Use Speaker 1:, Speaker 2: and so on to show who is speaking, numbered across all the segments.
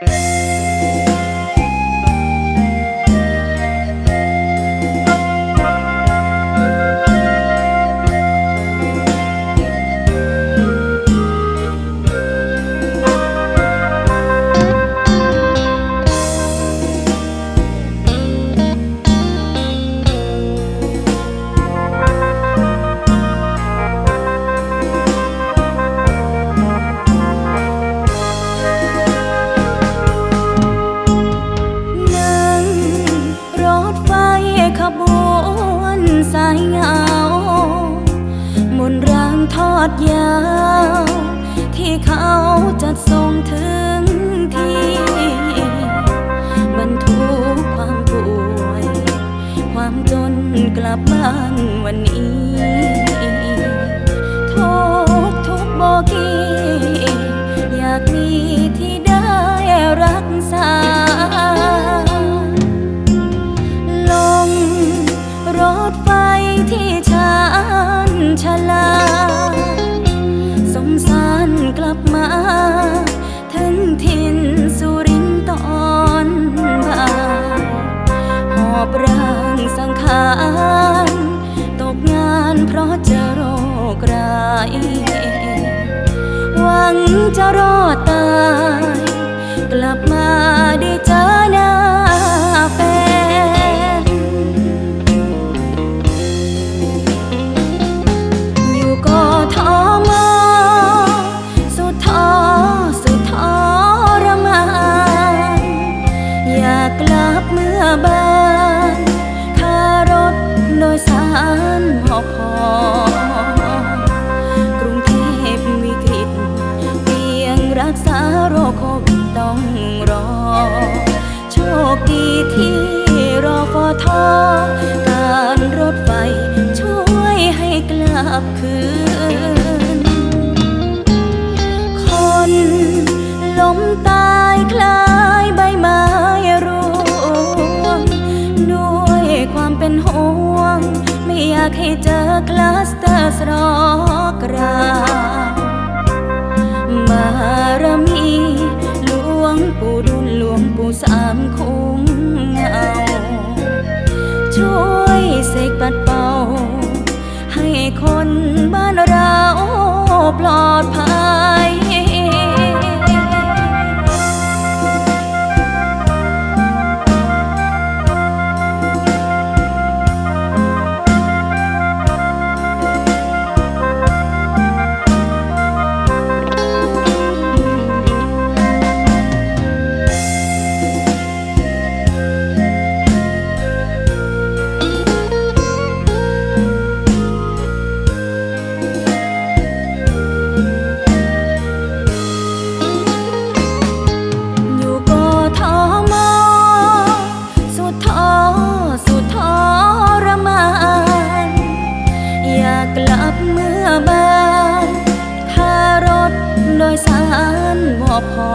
Speaker 1: นั่ ดยาว ที่เขาจัดส่ง งจะรอดตาย กลับมา โคโควิดต้องรอ โชคดีที่รอฟอทอการรถไฟช่วยให้กลับคืน คนล้มตายคลายใบไม้ร่วง ด้วยความเป็นห่วง ไม่อยากให้เจอคลัสเตอร์สรอกราากลับเมื่อบ้านค่ารถโดยสารบ่พอ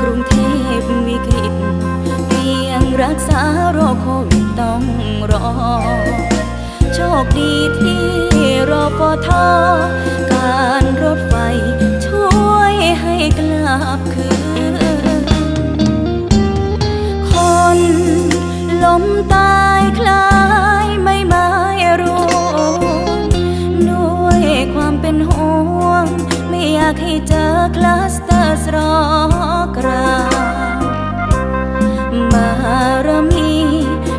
Speaker 1: กรุงเทพวิกฤตเตียงรักษาโรคโควิดต้องรอ โชคดีที่รอฟอทอการรถไฟช่วยให้กลับคืน คนล้มตายคลาากให้เจอคลัสเตอร์สรอกรางบารมี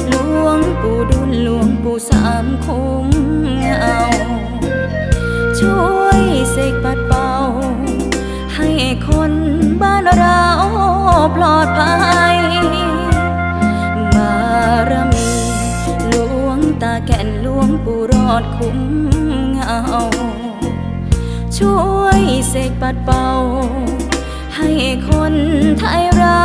Speaker 1: หลวงปู่ดุลหลวงปู่สามคุ้มเอา ช่วยเสกปัดเป่า ให้คนบ้านเราปลอดภัยบารมีหลวงตาแก่นหลวงปู่รอดคุ้ม เสกปัดเป่า ให้คนไทยเรา